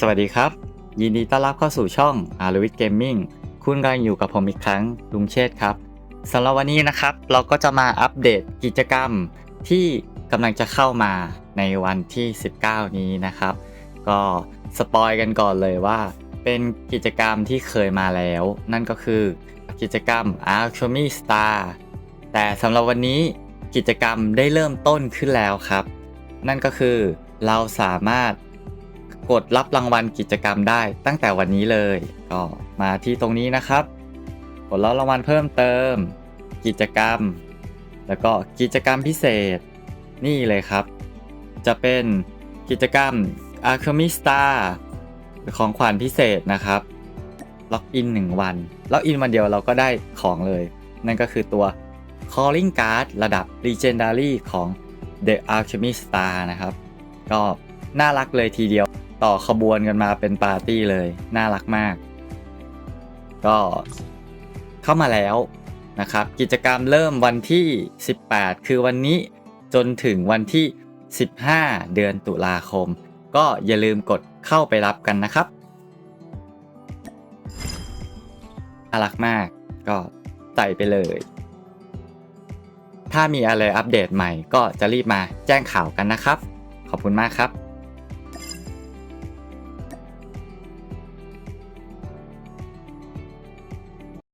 สวัสดีครับ ยินดีต้อนรับเข้าสู่ช่องอาร์วิทเกมมิ่งคุณกำลังอยู่กับผมอีกครั้งลุงเชษครับสำหรับวันนี้นะครับ เราก็จะมาอัปเดตกิจกรรมที่กำลังจะเข้ามาในวันที่ 19 นี้นะครับ ก็สปอยกันก่อนเลยว่า เป็นกิจกรรมที่เคยมาแล้ว นั่นก็คือกิจกรรม Alchemy Star แต่สำหรับวันนี้กิจกรรมได้เริ่มต้นขึ้นแล้วครับ นั่นก็คือเราสามารถ กดรับรางวัลกิจกรรมได้ตั้งแต่วันนี้เลย ก็มาที่ตรงนี้นะครับ กดรับรางวัลเพิ่มเติม กิจกรรม แล้วก็กิจกรรมพิเศษ นี่เลยครับ จะเป็นกิจกรรม Alchemy Star ของขวัญพิเศษนะครับ ล็อกอิน 1 วัน ล็อกอินวันเดียวเราก็ได้ของเลย นั่นก็คือตัว Calling Card ระดับ Legendary ของ The Alchemy Star นะครับ ก็น่ารักเลยทีเดียว ต่อขบวนกันมาเป็นปาร์ตี้เลย น่ารักมาก ก็เข้ามาแล้วนะครับ กิจกรรมเริ่มวันที่ 18 คือวันนี้จนถึงวันที่ 15 เดือนตุลาคม ก็อย่าลืมกดเข้าไปรับกันนะครับน่ารักมาก ก็ใส่ไปเลย ถ้ามีอะไรอัปเดตใหม่ก็จะรีบมาแจ้งข่าวกันนะครับ ขอบคุณมากครับ